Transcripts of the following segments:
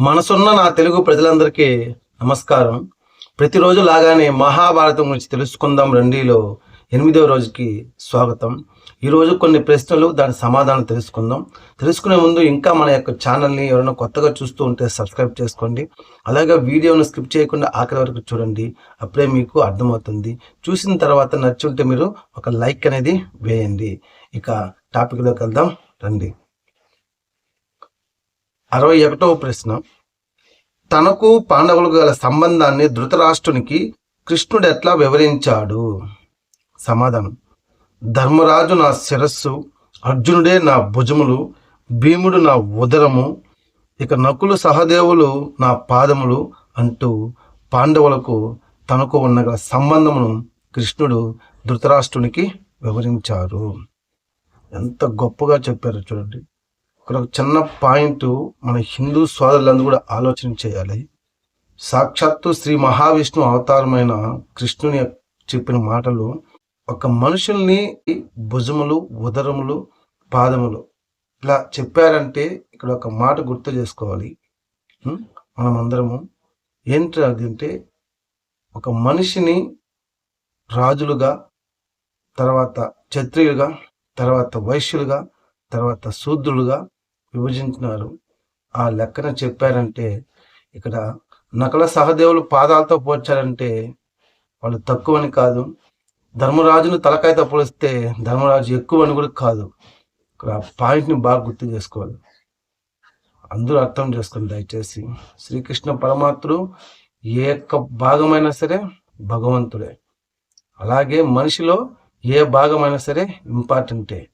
మనసున్న నా తెలుగు ప్రజలందరికీ నమస్కారం. ప్రతిరోజు లాగానే మహాభారతం గురించి తెలుసుకుందాం రండిలో ఎనిమిదవ రోజుకి స్వాగతం. ఈరోజు కొన్ని ప్రశ్నలు దాని సమాధానం తెలుసుకుందాం. తెలుసుకునే ముందు ఇంకా మన యొక్క ఛానల్ని ఎవరైనా కొత్తగా చూస్తూ ఉంటే సబ్స్క్రైబ్ చేసుకోండి. అలాగే వీడియోను స్కిప్ చేయకుండా ఆఖరి వరకు చూడండి. అప్పుడే మీకు అర్థమవుతుంది. చూసిన తర్వాత నచ్చుంటే మీరు ఒక లైక్ అనేది వేయండి. ఇక టాపిక్లోకి వెళ్దాం. రండి. అరవై ఒకటవ ప్రశ్న. తనకు పాండవులకు గల సంబంధాన్ని ధృతరాష్ట్రునికి కృష్ణుడు ఎట్లా వివరించాడు? సమాధానం. ధర్మరాజు నా శిరస్సు అర్జునుడే నా భుజములు భీముడు నా ఉదరము ఇక నకులు సహదేవులు నా పాదములు అంటూ పాండవులకు తనకు ఉన్న గల సంబంధమును కృష్ణుడు ధృతరాష్ట్రునికి వివరించారు. ఎంత గొప్పగా చెప్పారు చూడండి. ఇక్కడ ఒక చిన్న పాయింట్ మన హిందూ సోదరులందరూ కూడా ఆలోచన చేయాలి. సాక్షాత్తు శ్రీ మహావిష్ణు అవతారమైన కృష్ణుని చెప్పిన మాటలు ఒక మనుషుల్ని భుజములు ఉదరములు పాదములు ఇలా చెప్పారంటే ఇక్కడ ఒక మాట గుర్తు చేసుకోవాలి. మనం అందరము ఏంటి అది అంటే ఒక మనిషిని రాజులుగా తర్వాత క్షత్రియులుగా తర్వాత వైశ్యులుగా తర్వాత శూద్రులుగా విభజించినారు. ఆ లెక్కన చెప్పారంటే ఇక్కడ నకల సహదేవులు పాదాలతో పోల్చారంటే వాళ్ళు తక్కువని కాదు. ధర్మరాజును తలకాయతో పోలిస్తే ధర్మరాజు ఎక్కువ అని కూడా కాదు. ఇక్కడ ఆ పాయింట్ని బాగా గుర్తు చేసుకోవాలి. అందరూ అర్థం చేసుకోండి దయచేసి శ్రీకృష్ణ పరమాత్ముడు ఏ యొక్క భాగమైనా సరే భగవంతుడే. అలాగే మనిషిలో ఏ భాగమైనా సరే ఇంపార్టెంటే.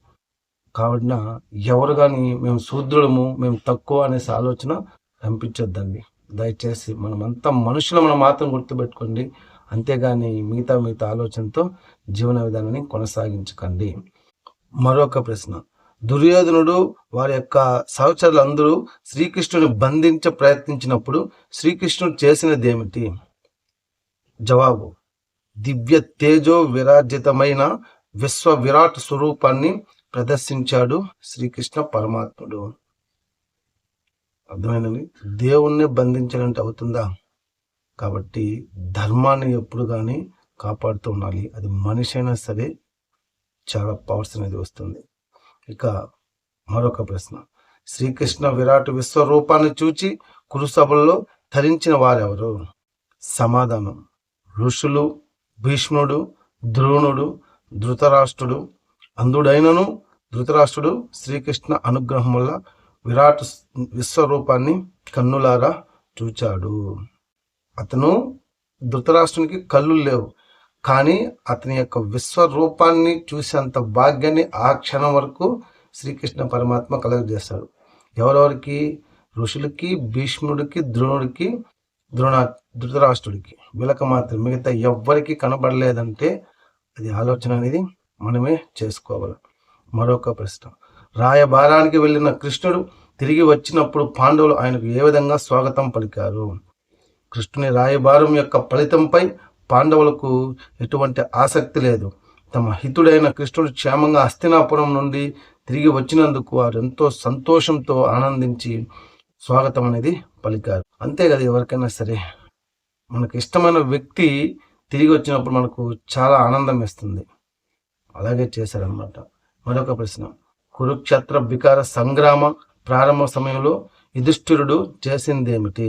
కావున ఎవరు కానీ మేము శూద్రులము మేము తక్కువ అనేసి ఆలోచన కనిపించొద్దండి. దయచేసి మనమంతా మనుషులమని మాత్రం గుర్తుపెట్టుకోండి. అంతేగాని మిగతా మిగతా ఆలోచనతో జీవన విధానాన్ని కొనసాగించకండి. మరొక ప్రశ్న. దుర్యోధనుడు వారి యొక్క సహచరులందరూ శ్రీకృష్ణుని బంధించ ప్రయత్నించినప్పుడు శ్రీకృష్ణుడు చేసినది ఏమిటి జవాబు. దివ్య తేజో విరాజితమైన విశ్వ విరాట్ స్వరూపాన్ని ప్రదర్శించాడు శ్రీకృష్ణ పరమాత్ముడు. అర్థమైనది దేవుణ్ణి బంధించాలంటే అవుతుందా? కాబట్టి ధర్మాన్ని ఎప్పుడు కానీ కాపాడుతూ ఉండాలి. అది మనిషి అయినా సరే చాలా పవర్స్ అనేది వస్తుంది. ఇక మరొక ప్రశ్న. శ్రీకృష్ణ విరాట్ విశ్వరూపాన్ని చూచి కురుసభల్లో ధరించిన వారెవరు? సమాధానం. ఋషులు భీష్ముడు ద్రోణుడు ధృతరాష్ట్రుడు అందుడైనను ధృతరాష్ట్రుడు శ్రీకృష్ణ అనుగ్రహం వల్ల విరాట్ విశ్వరూపాన్ని కన్నులారా చూచాడు. అతను ధృతరాష్ట్రునికి కళ్ళు లేవు. కానీ అతని యొక్క విశ్వరూపాన్ని చూసేంత భాగ్యాన్ని ఆ క్షణం వరకు శ్రీకృష్ణ పరమాత్మ కలగజేస్తాడు ఎవరెవరికి? ఋషులకి భీష్ముడికి ద్రోణుడికి ద్రోణ ధృతరాష్ట్రుడికి. వీళ్ళకి మాత్రం మిగతా ఎవ్వరికి కనబడలేదంటే అది ఆలోచన అనేది మనమే చేసుకోవాలి. మరొక ప్రశ్న. రాయబారానికి వెళ్ళిన కృష్ణుడు తిరిగి వచ్చినప్పుడు పాండవులు ఆయనకు ఏ విధంగా స్వాగతం పలికారు? కృష్ణుని రాయబారం యొక్క ఫలితంపై పాండవులకు ఎటువంటి ఆసక్తి లేదు. తమ హితుడైన కృష్ణుడు క్షేమంగా హస్తినాపురం నుండి తిరిగి వచ్చినందుకు వారు ఎంతో సంతోషంతో ఆనందించి స్వాగతం అనేది పలికారు. అంతే కదా ఎవరికైనా సరే. మనకు ఇష్టమైన వ్యక్తి తిరిగి వచ్చినప్పుడు మనకు చాలా ఆనందం ఇస్తుంది అలాగే చేశారనమాట మరొక ప్రశ్న. కురుక్షేత్ర వికార సంగ్రామ ప్రారంభ సమయంలో యుధిష్ఠిరుడు చేసిందేమిటి?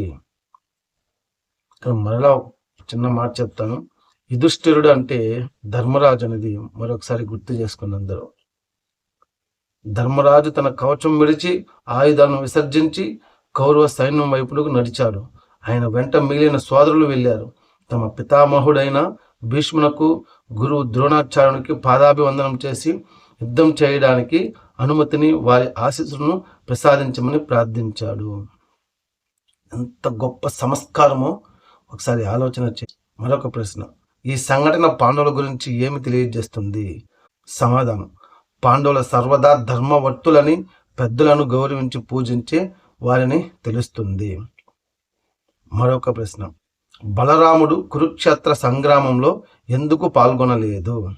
ఇక్కడ మరలా చిన్న మాట చెప్తాను. యుధిష్ఠిరుడు అంటే ధర్మరాజు అనేది మరొకసారి గుర్తు చేసుకుని అందరూ. ధర్మరాజు తన కవచం విడిచి ఆయుధాలను విసర్జించి కౌరవ సైన్యం వైపునకు నడిచాడు. ఆయన వెంట మిగిలిన సోదరులు వెళ్ళారు. తమ పితామహుడైన భీష్మునకు గురువు ద్రోణాచార్యునికి పాదాభివందనం చేసి యుద్ధం చేయడానికి అనుమతిని వారి ఆశీస్సులను ప్రసాదించమని ప్రార్థించాడు. ఎంత గొప్ప సంస్కారమో ఒకసారి ఆలోచన చే మరొక ప్రశ్న. ఈ సంఘటన పాండవుల గురించి ఏమి తెలియజేస్తుంది? సమాధానం. పాండవుల సర్వదా ధర్మవర్తులని పెద్దలను గౌరవించి పూజించే వారిని తెలుస్తుంది. మరొక ప్రశ్న. బలరాముడు కురుక్షేత్ర సంగ్రామంలో ఎందుకు పాల్గొనలేదు?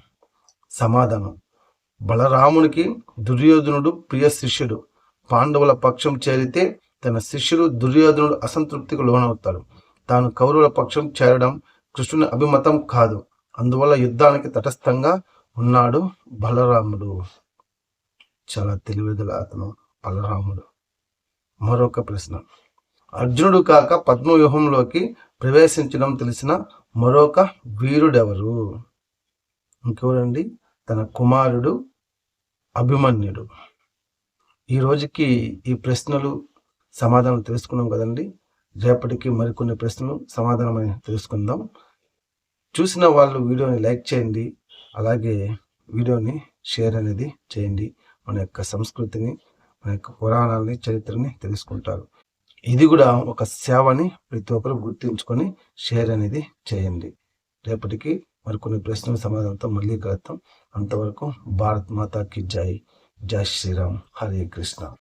సమాధానం. బలరామునికి దుర్యోధనుడు ప్రియ శిష్యుడు. పాండవుల పక్షం చేరితే తన శిష్యుడు దుర్యోధనుడు అసంతృప్తికి లోనవుతాడు. తాను కౌరవుల పక్షం చేరడం కృష్ణుని అభిమతం కాదు. అందువల్ల యుద్ధానికి తటస్థంగా ఉన్నాడు బలరాముడు. చాలా తెలివిగల అతను బలరాముడు. మరొక ప్రశ్న. అర్జునుడు కాక పద్మవ్యూహంలోకి ప్రవేశించడం తెలిసిన మరొక వీరుడెవరు? ఇంకెవరండి? తన కుమారుడు అభిమన్యుడు. ఈ రోజుకి ఈ ప్రశ్నలు సమాధానం తెలుసుకున్నాం కదండి. రేపటికి మరికొన్ని ప్రశ్నలు సమాధానం తెలుసుకుందాం. చూసిన వాళ్ళు వీడియోని లైక్ చేయండి. అలాగే వీడియోని షేర్ అనేది చేయండి. మన యొక్క సంస్కృతిని మన యొక్క పురాణాలని చరిత్రని తెలుసుకుంటారు. ఇది కూడా ఒక సేవని ప్రతి ఒక్కరు గుర్తుంచుకొని షేర్ అనేది చేయండి. రేపటికి మరికొన్ని ప్రశ్నల సమాధానంతో మళ్ళీ కలుద్దాం. అంతవరకు భారత్ మాతాకి జై. జై శ్రీరామ్. హరే కృష్ణ.